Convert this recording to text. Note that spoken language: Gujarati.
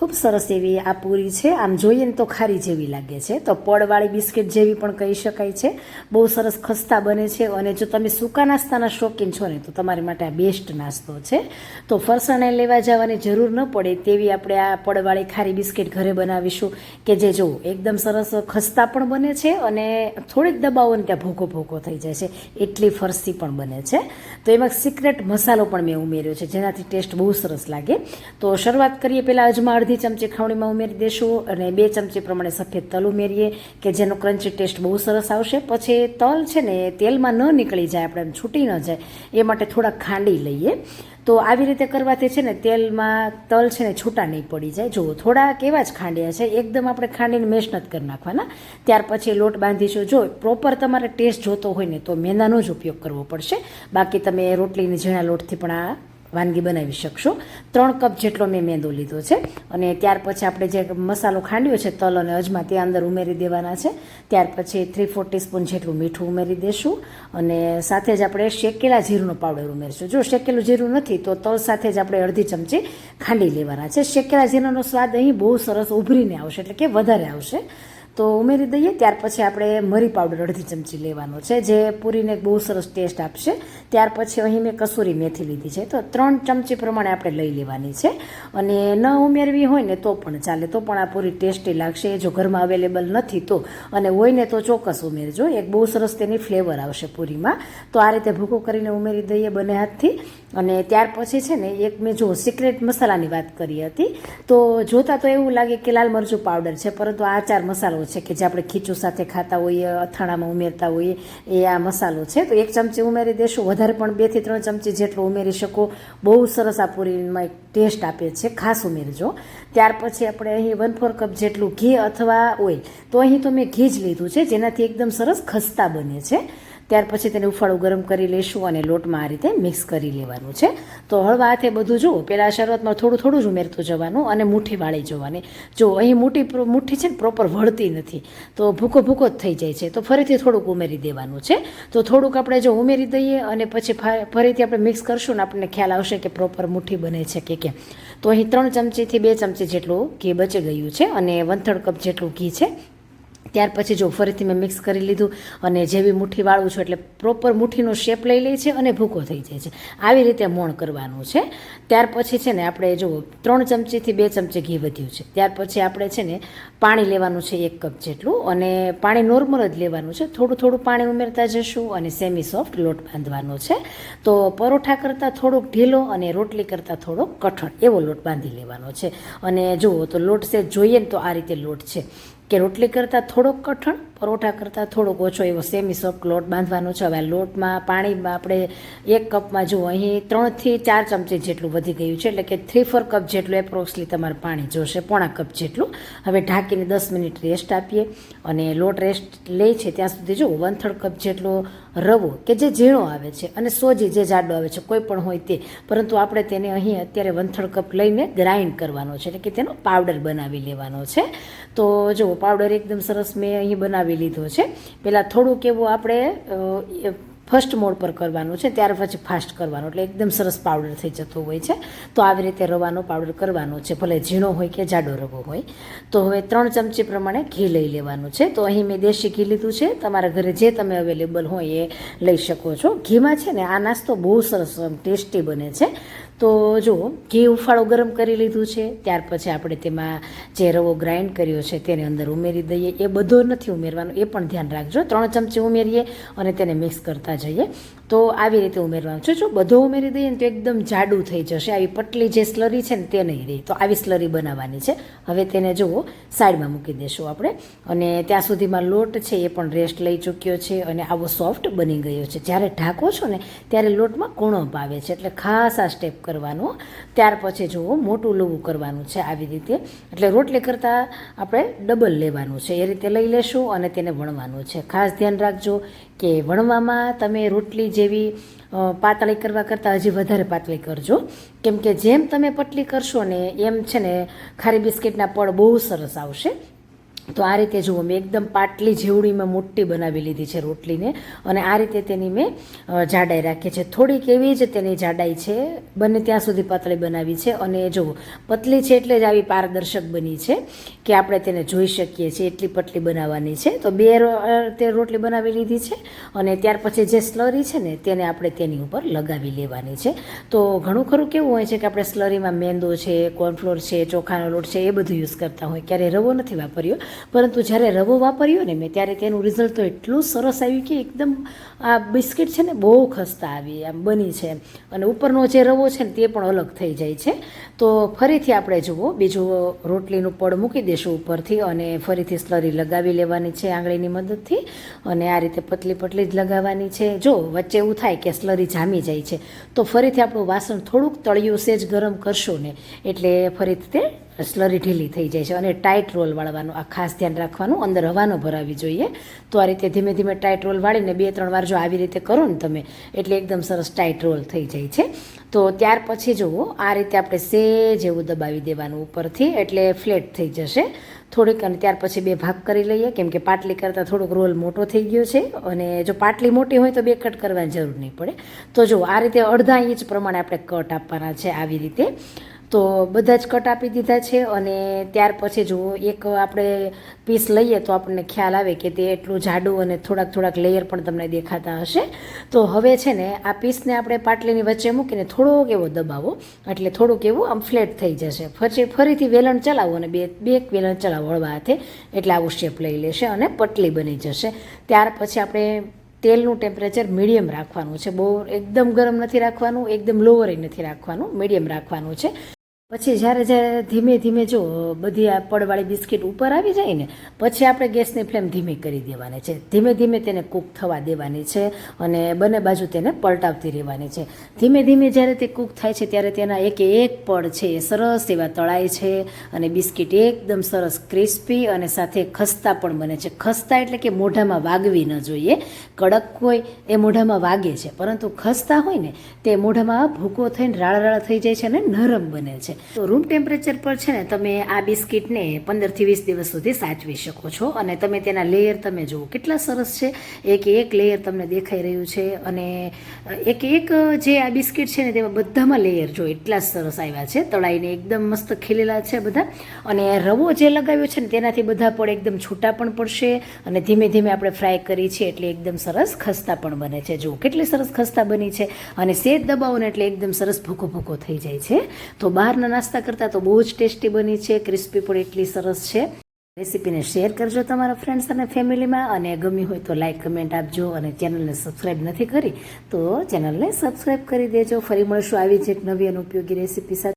ખૂબ સરસ એવી આ પૂરી છે. આમ જોઈએ ને તો ખારી જેવી લાગે છે. તો પડવાળી બિસ્કિટ જેવી પણ કહી શકાય છે. બહુ સરસ ખસ્તા બને છે અને જો તમે સૂકા નાસ્તાના શોખીન છો ને, તો તમારી માટે આ બેસ્ટ નાસ્તો છે. તો ફરસાણે લેવા જવાની જરૂર ન પડે તેવી આપણે આ પડવાળી ખારી બિસ્કિટ ઘરે બનાવીશું કે જે જો એકદમ સરસ ખસ્તા પણ બને છે અને થોડીક દબાવો ને ત્યાં ભૂકો ભૂકો થઈ જાય છે. એટલી ફરસી પણ બને છે. તો એમાં સિક્રેટ મસાલો પણ મેં ઉમેર્યો છે, જેનાથી ટેસ્ટ બહુ સરસ લાગે. તો શરૂઆત કરીએ પહેલાં અજમા અડધી ચમચી ખાવણીમાં ઉમેરી દેશું અને બે ચમચી પ્રમાણે સફેદ તલ ઉમેરીએ કે જેનો ક્રન્ચી ટેસ્ટ બહુ સરસ આવશે. પછી તલ છે ને તેલમાં ન નીકળી જાય, આપણે છૂટી ન જાય. એ માટે થોડા ખાંડી લઈએ. તો આવી રીતે કરવાથી છે ને તેલમાં તલ છે ને છૂટા નહીં પડી જાય. જુઓ, થોડા કેવા જ ખાંડ્યા છે. એકદમ આપણે ખાંડીને મેશ કરી નાખવાના. ત્યાર પછી લોટ બાંધીશું. જો પ્રોપર તમારે ટેસ્ટ જોતો હોય ને તો મેંદાનો જ ઉપયોગ કરવો પડશે. બાકી તમે રોટલીની ઝીણા લોટથી પણ આ વાનગી બનાવી શકશો. ત્રણ કપ જેટલો મેં મેંદો લીધો છે અને ત્યાર પછી આપણે જે મસાલો ખાંડ્યો છે, તલ અને અજમા, તે અંદર ઉમેરી દેવાના છે. ત્યાર પછી થ્રી ફોર ટીસ્પૂન જેટલું મીઠું ઉમેરી દેશું અને સાથે જ આપણે શેકેલા જીરુંનો પાવડર ઉમેરશું. જો શેકેલું જીરું નથી, તો તલ સાથે જ આપણે અડધી ચમચી ખાંડી લેવાના છે. શેકેલા જીરાનો સ્વાદ અહીં બહુ સરસ ઉભરીને આવશે, એટલે કે વધારે આવશે. તો ઉમેરી દઈએ, ત્યાર પછી આપણે મરી પાવડર અડધી ચમચી લેવાનો છે, જે પૂરીને બહુ સરસ ટેસ્ટ આપશે. ત્યાર પછી અહીં મેં કસૂરી મેથી લીધી છે. તો ત્રણ ચમચી પ્રમાણે આપણે લઈ લેવાની છે. અને ન ઉમેરવી હોય ને તો પણ ચાલે, તો પણ આ પૂરી ટેસ્ટી લાગશે. જો ઘરમાં અવેલેબલ નથી તો, અને હોય ને તો ચોક્કસ ઉમેરજો. એક બહુ સરસ તેની ફ્લેવર આવશે પૂરીમાં. તો આ રીતે ભૂકો કરીને ઉમેરી દઈએ બંને હાથથી. અને ત્યાર પછી છે ને, એક મેં જો સિક્રેટ મસાલાની વાત કરી હતી, તો જોતાં તો એવું લાગે કે લાલ મરચું પાવડર છે, પરંતુ આ ચાર મસાલો છે કે જે આપણે ખીચું સાથે ખાતા હોઈએ, અથાણામાં ઉમેરતા હોઈએ, એ આ મસાલો છે. તો એક ચમચી ઉમેરી દેશું. વધારે પણ બેથી ત્રણ ચમચી જેટલો ઉમેરી શકો. બહુ સરસ આ પૂરીમાં એક ટેસ્ટ આપે છે. ખાસ ઉમેરજો. ત્યાર પછી આપણે અહીં વન ફોર કપ જેટલું ઘી અથવા ઓઇલ તો અહીં તો મેં ઘી જ લીધું છે, જેનાથી એકદમ સરસ ખસ્તા બને છે. ત્યાર પછી તેને ઉફાળું ગરમ કરી લઈશું અને લોટમાં આ રીતે મિક્સ કરી લેવાનું છે. તો હળવા હાથે બધું જુઓ પહેલાં શરૂઆતમાં થોડું થોડું જ ઉમેરતું જવાનું અને મુઠ્ઠી વાળી જવાની. જો અહીં મુઠ્ઠી મુઠ્ઠી છે ને પ્રોપર વળતી નથી, તો ભૂકો ભૂકો જ થઈ જાય છે. તો ફરીથી થોડુંક ઉમેરી દેવાનું છે. તો થોડુંક આપણે જો ઉમેરી દઈએ અને પછી ફરીથી આપણે મિક્સ કરશું ને આપણને ખ્યાલ આવશે કે પ્રોપર મુઠ્ઠી બને છે કે કેમ. તો અહીં ત્રણ ચમચીથી બે ચમચી જેટલું ઘી બચી ગયું છે અને વંથળ કપ જેટલું ઘી છે. ત્યાર પછી જો ફરીથી મેં મિક્સ કરી લીધું અને જેવી મુઠ્ઠી વાળું છું એટલે પ્રોપર મુઠ્ઠીનો શેપ લઈ લે છે અને ભૂકો થઈ જાય છે. આવી રીતે મોણ કરવાનું છે. ત્યાર પછી છે ને આપણે જો ત્રણ ચમચીથી બે ચમચી ઘી વધ્યું છે. ત્યાર પછી આપણે છે ને પાણી લેવાનું છે એક કપ જેટલું અને પાણી નોર્મલ જ લેવાનું છે. થોડું થોડું પાણી ઉમેરતા જશું અને સેમી સોફ્ટ લોટ બાંધવાનો છે. તો પરોઠા કરતાં થોડોક ઢીલો અને રોટલી કરતાં થોડોક કઠણ એવો લોટ બાંધી લેવાનો છે. અને જુઓ તો લોટ છે જોઈએ ને તો આ રીતે લોટ છે. કે રોટલી કરતાં થોડોક કઠણ, પરોઠા કરતાં થોડોક ઓછો એવો સેમી સોફ્ટ લોટ બાંધવાનો છે. હવે લોટમાં, પાણીમાં આપણે એક કપમાં જુઓ, અહીં ત્રણથી ચાર ચમચી જેટલું વધી ગયું છે. એટલે કે થ્રી ફોર કપ જેટલું એપ્રોક્સલી તમારે પાણી જોશે, પોણા કપ જેટલું. હવે ઢાંકીને દસ મિનિટ રેસ્ટ આપીએ અને લોટ રેસ્ટ લે છે ત્યાં સુધી જો વન થર્ડ કપ જેટલો રવો, કે જે ઝીણો આવે છે અને સોજી જે જાડો આવે છે, કોઈ પણ હોય તે. પરંતુ આપણે તેને અહીં અત્યારે વંથળ કપ લઈને ગ્રાઇન્ડ કરવાનો છે, એટલે કે તેનો પાવડર બનાવી લેવાનો છે. તો જુઓ, પાવડર એકદમ સરસ મેં અહીં બનાવી લીધો છે. પહેલાં થોડુંક એવું આપણે ફર્સ્ટ મોડ પર કરવાનું છે, ત્યાર પછી ફાસ્ટ કરવાનું. એટલે એકદમ સરસ પાવડર થઈ જતો હોય છે. તો આવી રીતે રવાનો પાવડર કરવાનો છે. ભલે ઝીણો હોય કે જાડો રવો હોય. તો હવે ત્રણ ચમચી પ્રમાણે ઘી લઈ લેવાનું છે. તો અહીં મેં દેશી ઘી લીધું છે. તમારા ઘરે જે તમે અવેલેબલ હોય એ લઈ શકો છો. ઘીમાં છે ને આ નાસ્તો બહુ સરસ ટેસ્ટી બને છે. તો જુઓ ઘી ઉફાળો ગરમ કરી લીધું છે, ત્યાર પછી આપણે તેમાં જે રવો ગ્રાઇન્ડ કર્યો છે તેને અંદર ઉમેરી દઈએ. એ બધો નથી ઉમેરવાનો, એ પણ ધ્યાન રાખજો. ત્રણ ચમચી ઉમેરીએ અને તેને મિક્સ કરતા જઈએ. તો આવી રીતે ઉમેરવાનું. છે જો, બધો ઉમેરી દઈએ ને તો એકદમ જાડું થઈ જશે. આવી પટલી જે સ્લરી છે ને તે નહીં રહી. તો આવી સ્લરી બનાવવાની છે. હવે તેને જુઓ, સાઈડમાં મૂકી દેશું આપણે. અને ત્યાં સુધીમાં લોટ છે એ પણ રેસ્ટ લઈ ચૂક્યો છે અને આવો સોફ્ટ બની ગયો છે. જ્યારે ઢાંકો છો ને, ત્યારે લોટમાં કુણપ આવે છે. એટલે ખાસ આ સ્ટેપ કરવાનો. ત્યાર પછી જુઓ, મોટું લવું કરવાનું છે આવી રીતે. એટલે રોટલી કરતાં આપણે ડબલ લેવાનું છે. એ રીતે લઈ લેશું અને તેને વણવાનું છે. ખાસ ધ્યાન રાખજો કે વણવામાં તમે રોટલી જેવી પાતળી કરવા કરતાં હજી વધારે પાતળી કરજો. કેમ કે જેમ તમે પટલી કરશો ને એમ છે ને, ખારી બિસ્કિટના પડ બહુ સરસ આવશે. તો આ રીતે જુઓ, મેં એકદમ પાટલી જેવડી મેં મોટી બનાવી લીધી છે રોટલીને અને આ રીતે તેની મેં જાડાઈ રાખી છે. થોડીક એવી જ તેની જાડાઈ છે, બને ત્યાં સુધી પાતળી બનાવી છે અને જુઓ, પતલી છે એટલે જ આવી પારદર્શક બની છે કે આપણે તેને જોઈ શકીએ છીએ એટલી પતલી બનાવવાની છે. તો બે તે રોટલી બનાવી લીધી છે અને ત્યાર પછી જે સ્લરી છે ને તેને આપણે તેની ઉપર લગાવી લેવાની છે. તો ઘણું ખરું કેવું હોય છે કે આપણે સ્લરીમાં મેંદો છે, કોર્નફ્લોર છે, ચોખાનો લોટ છે એ બધું યુઝ કરતા હોય. ક્યારેય રવો નથી વાપર્યો. પરંતુ જ્યારે રવો વાપર્યો ને મેં ત્યારે તેનું રિઝલ્ટ તો એટલું સરસ આવ્યું કે એકદમ આ બિસ્કિટ છે ને બહુ ખસ્તા આવી, આમ બની છે. અને ઉપરનો જે રવો છે ને તે પણ અલગ થઈ જાય છે. તો ફરીથી આપણે જુઓ, બીજું રોટલીનું પડ મૂકી દઈશું ઉપરથી અને ફરીથી સ્લરી લગાવી લેવાની છે આંગળીની મદદથી. અને આ રીતે પતલી પતલી જ લગાવવાની છે. જો વચ્ચે એવું થાય કે સ્લરી જામી જાય છે, તો ફરીથી આપણું વાસણ થોડુંક તળિયું સેજ ગરમ કરશું ને, એટલે ફરીથી તે સ્લરી ઢીલી થઈ જાય છે અને ટાઈટ રોલ વાળવાનું આ ખાસ ધ્યાન રાખવાનું. અંદર હવા ન ભરાવી જોઈએ. તો આ રીતે ધીમે ધીમે ટાઈટ રોલ વાળીને બે ત્રણ વાર જો આવી રીતે કરો ને તમે, એટલે એકદમ સરસ ટાઈટ રોલ થઈ જાય છે. તો ત્યાર પછી જુઓ, આ રીતે આપણે સેજ એવું દબાવી દેવાનું ઉપરથી, એટલે ફ્લેટ થઈ જશે. થોડીક અને ત્યાર પછી બે ભાગ કરી લઈએ, કેમ કે પાટલી કરતાં થોડોક રોલ મોટો થઈ ગયો છે અને જો પાટલી મોટી હોય તો બે કટ કરવાની જરૂર નહીં પડે. તો જો આ રીતે અડધા ઇંચ પ્રમાણે આપણે કટ આપવાના છે આવી રીતે. તો બધા જ કટ આપી દીધા છે અને ત્યાર પછી જો એક આપણે પીસ લઈએ તો આપણને ખ્યાલ આવે કે તે એટલું જાડું અને થોડાક થોડાક લેયર પણ તમને દેખાતા હશે. તો હવે છે ને આ પીસને આપણે પાટલીની વચ્ચે મૂકીને થોડોક એવો દબાવો. એટલે થોડુંક એવું આમ ફ્લેટ થઈ જશે. પછી ફરીથી વેલણ ચલાવો અને બે બે એક વેલણ ચલાવો હળવા હાથે. એટલે આવું શેપ લઈ લેશે અને પટલી બની જશે. ત્યાર પછી આપણે તેલનું ટેમ્પરેચર મીડિયમ રાખવાનું છે. બહુ એકદમ ગરમ નથી રાખવાનું, એકદમ લોવરે નથી રાખવાનું મીડિયમ રાખવાનું છે. પછી જ્યારે જ્યારે ધીમે ધીમે જો બધી આ પડવાળી બિસ્કિટ ઉપર આવી જાય ને, પછી આપણે ગેસની ફ્લેમ ધીમી કરી દેવાની છે. ધીમે ધીમે તેને કૂક થવા દેવાની છે અને બંને બાજુ તેને પલટાવતી રહેવાની છે. ધીમે ધીમે જ્યારે તે કૂક થાય છે, ત્યારે તેના એક એક પડ છે એ સરસ એવા તળાય છે અને બિસ્કિટ એકદમ સરસ ક્રિસ્પી અને સાથે ખસ્તા પણ બને છે. ખસ્તા એટલે કે મોઢામાં વાગવી ન જોઈએ. કડક હોય એ મોઢામાં વાગે છે, પરંતુ ખસ્તા હોય ને, તે મોઢામાં ભૂકો થઈને રાળ રાળ થઈ જાય છે અને નરમ બને છે. તો રૂમ ટેમ્પરેચર પર છે ને તમે આ બિસ્કિટને પંદરથી વીસ દિવસ સુધી સાચવી શકો છો. અને તમે તેના લેયર તમે જુઓ, કેટલા સરસ છે. એક એક લેયર તમને દેખાઈ રહ્યું છે અને એક એક જે આ બિસ્કિટ છે ને તેમાં બધામાં લેયર જો એટલા સરસ આવ્યા છે. તળાઈને એકદમ મસ્ત ખીલેલા છે બધા. અને રવો જે લગાવ્યો છે ને તેનાથી બધા પણ એકદમ છૂટા પણ પડશે અને ધીમે ધીમે આપણે ફ્રાય કરી છે એટલે એકદમ સરસ ખસ્તા પણ બને છે. જુઓ કેટલી સરસ ખસ્તા બની છે. અને સેજ દબાવો ને એટલે એકદમ સરસ ભૂકો ભૂકો થઈ જાય છે. તો બહારના નાસ્તા કરતાં તો બહુ જ ટેસ્ટી બની છે, ક્રિસ્પી પણ એટલી સરસ છે. રેસીપીને શેર કરજો તમારા ફ્રેન્ડ્સ અને ફેમિલીમાં અને ગમી હોય તો લાઇક કમેન્ટ આપજો અને ચેનલને સબસ્ક્રાઈબ નથી કરી તો ચેનલને સબસ્ક્રાઈબ કરી દેજો. ફરી મળશું આવી જ એક નવી અને ઉપયોગી રેસીપી સાથે.